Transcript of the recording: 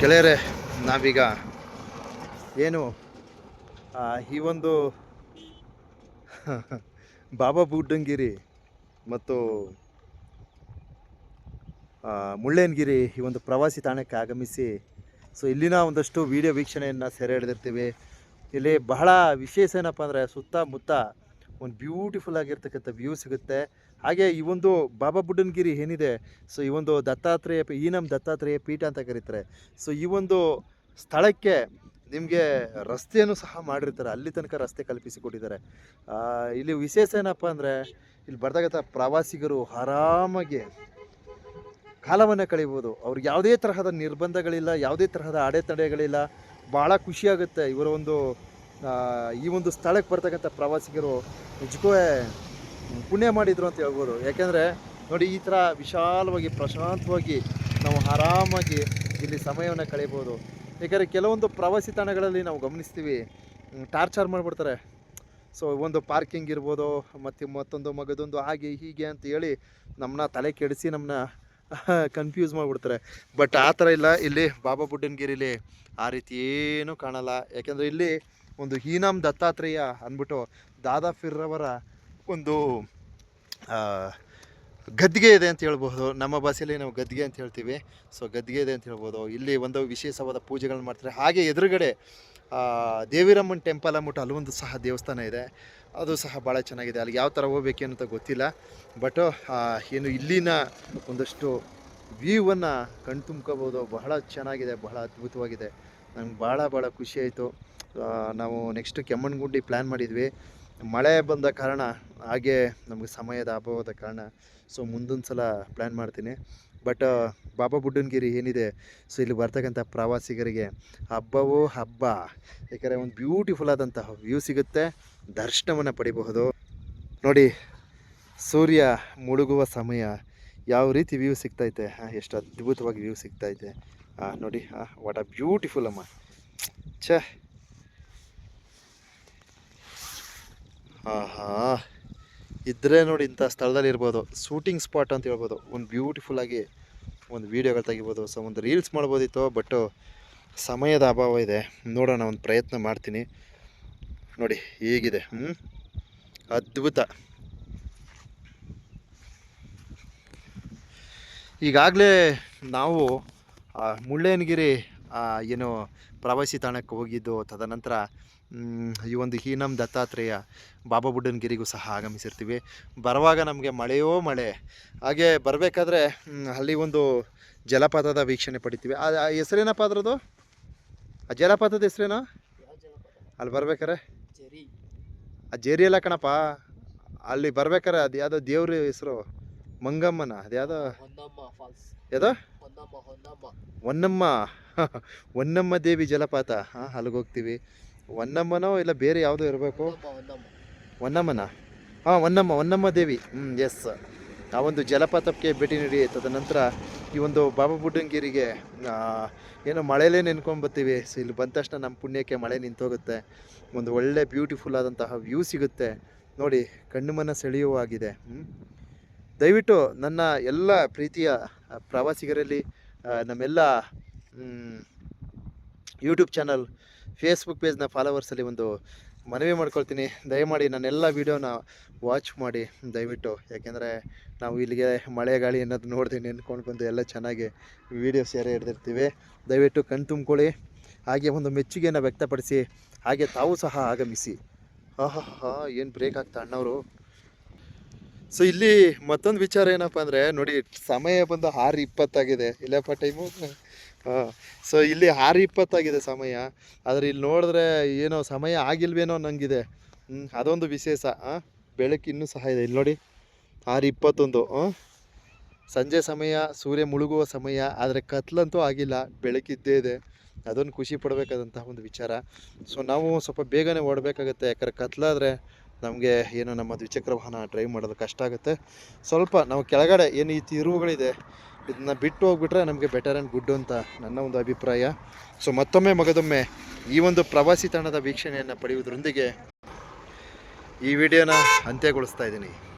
ಗೆಳೆಯರೇ, ನಾವೀಗ ಏನು ಈ ಒಂದು ಬಾಬಾ ಬುಡ್ಡಂಗಿರಿ ಮತ್ತು ಮುಳ್ಳೇನಗಿರಿ ಈ ಒಂದು ಪ್ರವಾಸಿ ತಾಣಕ್ಕೆ ಆಗಮಿಸಿ, ಸೊ ಇಲ್ಲಿನ ಒಂದಷ್ಟು ವಿಡಿಯೋ ವೀಕ್ಷಣೆಯನ್ನು ಸೆರೆ ಹಿಡಿದಿರ್ತೀವಿ. ಇಲ್ಲಿ ಬಹಳ ವಿಶೇಷ ಏನಪ್ಪ ಅಂದರೆ ಸುತ್ತಮುತ್ತ ಒಂದು ಬ್ಯೂಟಿಫುಲ್ ಆಗಿರ್ತಕ್ಕಂಥ ವ್ಯೂ ಸಿಗುತ್ತೆ. ಹಾಗೆ ಈ ಒಂದು ಬಾಬಾ ಬುಡ್ಡನ್ಗಿರಿ ಏನಿದೆ ಸೊ ಈ ಒಂದು ದತ್ತಾತ್ರೇಯ ಈ ನಮ್ಮ ದತ್ತಾತ್ರೇಯ ಪೀಠ ಅಂತ ಕರೀತಾರೆ. ಸೊ ಈ ಒಂದು ಸ್ಥಳಕ್ಕೆ ನಿಮಗೆ ರಸ್ತೆಯನ್ನು ಸಹ ಮಾಡಿರ್ತಾರೆ. ಅಲ್ಲಿ ತನಕ ರಸ್ತೆ ಕಲ್ಪಿಸಿಕೊಟ್ಟಿದ್ದಾರೆ. ಕೊಟ್ಟಿದ್ದಾರೆ ಇಲ್ಲಿ ವಿಶೇಷ ಏನಪ್ಪ ಅಂದರೆ, ಇಲ್ಲಿ ಬರ್ತಕ್ಕಂಥ ಪ್ರವಾಸಿಗರು ಆರಾಮಾಗಿ ಕಾಲವನ್ನು ಕಳೀಬೋದು ಅವ್ರಿಗೆ ಯಾವುದೇ ತರಹದ ನಿರ್ಬಂಧಗಳಿಲ್ಲ, ಯಾವುದೇ ತರಹದ ಅಡೆತಡೆಗಳಿಲ್ಲ. ಭಾಳ ಖುಷಿಯಾಗುತ್ತೆ ಇವರ ಒಂದು ಈ ಒಂದು ಸ್ಥಳಕ್ಕೆ ಬರ್ತಕ್ಕಂಥ ಪ್ರವಾಸಿಗರು. ನಿಜಕ್ಕೂ ಪುಣ್ಯ ಮಾಡಿದ್ರು ಅಂತ ಹೇಳ್ಬೋದು. ಯಾಕೆಂದರೆ ನೋಡಿ ಈ ಥರ ವಿಶಾಲವಾಗಿ, ಪ್ರಶಾಂತವಾಗಿ ನಾವು ಆರಾಮಾಗಿ ಇಲ್ಲಿ ಸಮಯವನ್ನು ಕಳೀಬೋದು ಯಾಕಂದರೆ ಕೆಲವೊಂದು ಪ್ರವಾಸಿ ತಾಣಗಳಲ್ಲಿ ನಾವು ಗಮನಿಸ್ತೀವಿ. ಟಾರ್ಚರ್ ಮಾಡಿಬಿಡ್ತಾರೆ. ಸೊ, ಒಂದು ಪಾರ್ಕಿಂಗ್ ಇರ್ಬೋದು, ಮತ್ತು ಮತ್ತೊಂದು ಮಗದೊಂದು ಹಾಗೆ ಹೀಗೆ ಅಂತ ಹೇಳಿ ನಮ್ಮನ್ನ ತಲೆ ಕೆಡಿಸಿ ನಮ್ಮನ್ನ ಕನ್ಫ್ಯೂಸ್ ಮಾಡಿಬಿಡ್ತಾರೆ. ಬಟ್ ಆ ಥರ ಇಲ್ಲ. ಇಲ್ಲಿ ಬಾಬಾ ಬುಡ್ಡನ್ಗಿರಿಲಿ ಆ ರೀತಿ ಏನೂ ಕಾಣಲ್ಲ. ಯಾಕೆಂದರೆ ಇಲ್ಲಿ ಒಂದು ಹೀನಾಮ್ ದತ್ತಾತ್ರೇಯ ಅಂದ್ಬಿಟ್ಟು ದಾದಾ ಫಿರ್ರವರ ಒಂದು ಗದ್ದಿಗೆ ಇದೆ ಅಂತ ಹೇಳ್ಬೋದು ನಮ್ಮ ಭಾಷೆಯಲ್ಲಿ ನಾವು ಗದ್ದಿಗೆ ಅಂತ ಹೇಳ್ತೀವಿ. ಸೊ ಗದ್ದಿಗೆ ಇದೆ ಅಂತ ಹೇಳ್ಬೋದು ಇಲ್ಲಿ ಒಂದು ವಿಶೇಷವಾದ ಪೂಜೆಗಳನ್ನ ಮಾಡ್ತಾರೆ. ಹಾಗೆ ಎದುರುಗಡೆ ದೇವಿರಮ್ಮನ ಟೆಂಪಲ್ ಅಂದ್ಬಿಟ್ಟು ಅಲ್ಲೊಂದು ಸಹ ದೇವಸ್ಥಾನ ಇದೆ. ಅದು ಸಹ ಭಾಳ ಚೆನ್ನಾಗಿದೆ. ಅಲ್ಲಿ ಯಾವ ಥರ ಹೋಗ್ಬೇಕು ಅಂತ ಗೊತ್ತಿಲ್ಲ. ಬಟ್ ಏನು ಇಲ್ಲಿನ ಒಂದಷ್ಟು ವ್ಯೂವನ್ನು ಕಣ್ತುಂಬ್ಕೋಬೋದು. ಬಹಳ ಚೆನ್ನಾಗಿದೆ. ಬಹಳ ಅದ್ಭುತವಾಗಿದೆ. ನಂಗೆ ಭಾಳ ಭಾಳ ಖುಷಿ ಆಯಿತು. ನಾವು ನೆಕ್ಸ್ಟ್ ಕೆಮ್ಮಣ್ಣುಗುಂಡಿ ಪ್ಲ್ಯಾನ್ ಮಾಡಿದ್ವಿ. ಮಳೆ ಬಂದ ಕಾರಣ, ಹಾಗೆ ನಮಗೆ ಸಮಯದ ಅಭಾವದ ಕಾರಣ ಸೊ ಮುಂದೊಂದು ಸಲ ಪ್ಲ್ಯಾನ್ ಮಾಡ್ತೀನಿ. ಬಟ್ ಬಾಬಾ ಬುಡ್ಡನ್ಗಿರಿ ಏನಿದೆ ಸೊ ಇಲ್ಲಿ ಬರ್ತಕ್ಕಂಥ ಪ್ರವಾಸಿಗರಿಗೆ ಹಬ್ಬವೋ ಹಬ್ಬ ಯಾಕಂದರೆ ಒಂದು ಬ್ಯೂಟಿಫುಲ್ ಆದಂತಹ ವ್ಯೂ ಸಿಗುತ್ತೆ, ದರ್ಶನವನ್ನು ಪಡಿಬಹುದು. ನೋಡಿ, ಸೂರ್ಯ ಮುಳುಗುವ ಸಮಯ, ಯಾವ ರೀತಿ ವ್ಯೂ ಸಿಗ್ತೈತೆ ಹಾಂ ಎಷ್ಟು ಅದ್ಭುತವಾಗಿ ವ್ಯೂ ಸಿಗ್ತೈತೆ. ಹಾಂ ನೋಡಿ ಹಾಂ ವಾಟ್ ಅ ಬ್ಯೂಟಿಫುಲ್ ಅಮ್ಮ. ಛೇ. ಹಾಂ ಇದ್ರೆ ನೋಡಿ ಇಂಥ ಸ್ಥಳದಲ್ಲಿ ಇರ್ಬೋದು. ಶೂಟಿಂಗ್ ಸ್ಪಾಟ್ ಅಂತ ಹೇಳ್ಬೋದು. ಒಂದು ಬ್ಯೂಟಿಫುಲ್ ಆಗಿ ಒಂದು ವೀಡಿಯೋಗಳು ತೆಗಿಬೋದು. ಸೊ ಒಂದು ರೀಲ್ಸ್ ಮಾಡ್ಬೋದಿತ್ತು ಬಟ್ ಸಮಯದ ಅಭಾವ ಇದೆ. ನೋಡೋಣ, ಒಂದು ಪ್ರಯತ್ನ ಮಾಡ್ತೀನಿ. ನೋಡಿ, ಹೀಗಿದೆ. ಹ್ಞೂ ಅದ್ಭುತ. ಈಗಾಗಲೇ ನಾವು ಮುಳ್ಳಯ್ಯನಗಿರಿ ಏನು ಪ್ರವಾಸಿ ತಾಣಕ್ಕೆ ಹೋಗಿದ್ದು ತದನಂತರ ಈ ಒಂದು ಹೀನಂ ದತ್ತಾತ್ರೇಯ ಬಾಬಾ ಬುಡ್ಡನಗಿರಿಗೂ ಸಹ ಆಗಮಿಸಿರ್ತೀವಿ. ಬರುವಾಗ ನಮಗೆ ಮಳೆಯೋ ಮಳೆ. ಹಾಗೆ ಬರಬೇಕಾದ್ರೆ ಅಲ್ಲಿ ಒಂದು ಜಲಪಾತದ ವೀಕ್ಷಣೆ ಪಡಿತೀವಿ. ಆ ಆ ಹೆಸರೇನಪ್ಪ ಅದರದು ಆ ಜಲಪಾತದ ಹೆಸರೇನೋ? ಅಲ್ಲಿ ಬರ್ಬೇಕಾರೆ ಆ ಜೇರಿ ಅಲ್ಲ ಕಣಪ್ಪ. ಅಲ್ಲಿ ಬರ್ಬೇಕಾರೆ ಅದು ಯಾವುದೋ ದೇವ್ರ ಹೆಸರು. ಮಂಗಮ್ಮನ? ಅದು ಯಾವುದೋ? ಹೊನ್ನಮ್ಮ ಹೊನ್ನಮ್ಮ ದೇವಿ ಜಲಪಾತ. ಹಾಂ ಅಲ್ಲಿಗೆ ಹೋಗ್ತೀವಿ. ಹೊನ್ನಮ್ಮನೋ ಇಲ್ಲ ಬೇರೆ ಯಾವುದೋ ಇರಬೇಕು? ಹೊನ್ನಮ್ಮ ಹೊನ್ನಮ್ಮ. ಹೊನ್ನಮ್ಮನ? ಹಾಂ ಹೊನ್ನಮ್ಮ ಹೊನ್ನಮ್ಮ ದೇವಿ. ಹ್ಞೂ ಎಸ್ ಆ ಒಂದು ಜಲಪಾತಕ್ಕೆ ಭೇಟಿ ನೀಡಿ. ತದನಂತರ ಈ ಒಂದು ಬಾಬಾ ಬುಡ್ಡಂಗಿರಿಗೆ ಏನೋ ಮಳೆಯಲ್ಲೇ ನೆನ್ಕೊಂಡು ಬರ್ತೀವಿ. ಸೊ ಇಲ್ಲಿ ಬಂದ ತಕ್ಷಣ ನಮ್ಮ ಪುಣ್ಯಕ್ಕೆ ಮಳೆ ನಿಂತೋಗುತ್ತೆ. ಒಂದು ಒಳ್ಳೆ ಬ್ಯೂಟಿಫುಲ್ ಆದಂತಹ ವ್ಯೂ ಸಿಗುತ್ತೆ. ನೋಡಿ ಕಣ್ಣು ಮನ ಸೆಳೆಯುವಾಗಿದೆ ಹ್ಮ್? ದಯವಿಟ್ಟು ನನ್ನ ಎಲ್ಲ ಪ್ರೀತಿಯ ಪ್ರವಾಸಿಗರಲ್ಲಿ ನಮ್ಮೆಲ್ಲ ಯೂಟ್ಯೂಬ್ ಚಾನಲ್ ಫೇಸ್ಬುಕ್ ಪೇಜ್ನ ಫಾಲೋವರ್ಸಲ್ಲಿ ಒಂದು ಮನವಿ ಮಾಡ್ಕೊಳ್ತೀನಿ. ದಯಮಾಡಿ ನನ್ನೆಲ್ಲ ವೀಡಿಯೋನ ವಾಚ್ ಮಾಡಿ ದಯವಿಟ್ಟು. ಯಾಕೆಂದರೆ ನಾವು ಇಲ್ಲಿಗೆ ಮಳೆ ಗಾಳಿ ಅನ್ನೋದು ನೋಡಿದೆ ನೆನ್ಕೊಂಡು ಬಂದು ಎಲ್ಲ ಚೆನ್ನಾಗಿ ವೀಡಿಯೋಸ್ ಸೇರೆ ಹಿಡ್ದಿರ್ತೀವಿ. ದಯವಿಟ್ಟು ಕಣ್ ತುಂಬ್ಕೊಳ್ಳಿ. ಹಾಗೆ ಒಂದು ಮೆಚ್ಚುಗೆಯನ್ನು ವ್ಯಕ್ತಪಡಿಸಿ. ಹಾಗೆ ತಾವು ಸಹ ಆಗಮಿಸಿ. ಆಹಾ ಹಾ ಏನು ಬ್ರೇಕ್ ಆಗ್ತಾ ಅಣ್ಣವರು? ಸೊ ಇಲ್ಲಿ ಮತ್ತೊಂದು ವಿಚಾರ ಏನಪ್ಪ ಅಂದರೆ, ನೋಡಿ, ಸಮಯ ಬಂದು ಆರು ಇಪ್ಪತ್ತಾಗಿದೆ. ಇಲ್ಲಪ್ಪ ಟೈಮು ಹಾಂ. ಸೊ ಇಲ್ಲಿ ಆರು ಇಪ್ಪತ್ತಾಗಿದೆ ಸಮಯ. ಆದರೆ ಇಲ್ಲಿ ನೋಡಿದ್ರೆ ಏನೋ ಸಮಯ ಆಗಿಲ್ವೇನೋ ನನಗಿದೆ ಹ್ಞೂ ಅದೊಂದು ವಿಶೇಷ. ಹಾಂ ಬೆಳಕು ಇನ್ನೂ ಸಹ ಇದೆ. ಇಲ್ಲಿ ನೋಡಿ, ಆರು ಇಪ್ಪತ್ತೊಂದು. ಸಂಜೆ ಸಮಯ, ಸೂರ್ಯ ಮುಳುಗುವ ಸಮಯ, ಆದರೆ ಕತ್ಲಂತೂ ಆಗಿಲ್ಲ. ಬೆಳಕಿದ್ದೇ ಇದೆ. ಅದೊಂದು ಖುಷಿ ಪಡಬೇಕಾದಂತಹ ಒಂದು ವಿಚಾರ. ಸೊ ನಾವು ಸ್ವಲ್ಪ ಬೇಗನೆ ಓಡಬೇಕಾಗತ್ತೆ. ಯಾಕಂದ್ರೆ ಕತ್ಲಾದರೆ ನಮಗೆ ಏನು ನಮ್ಮ ದ್ವಿಚಕ್ರ ವಾಹನ ಡ್ರೈವ್ ಮಾಡೋದು ಕಷ್ಟ ಆಗುತ್ತೆ. ಸ್ವಲ್ಪ ನಾವು ಕೆಳಗಡೆ ಏನು ಈ ತಿರುವುಗಳಿದೆ, ಇದನ್ನ ಬಿಟ್ಟು ಹೋಗ್ಬಿಟ್ರೆ ನಮಗೆ ಬೆಟರ್ ಆ್ಯಂಡ್ ಗುಡ್ ಅಂತ ನನ್ನ ಒಂದು ಅಭಿಪ್ರಾಯ. ಸೊ ಮತ್ತೊಮ್ಮೆ ಮಗದೊಮ್ಮೆ ಈ ಒಂದು ಪ್ರವಾಸಿ ತಾಣದ ವೀಕ್ಷಣೆಯನ್ನು ಪಡೆಯುವುದರೊಂದಿಗೆ ಈ ವಿಡಿಯೋನ ಅಂತ್ಯಗೊಳಿಸ್ತಾ ಇದ್ದೀನಿ.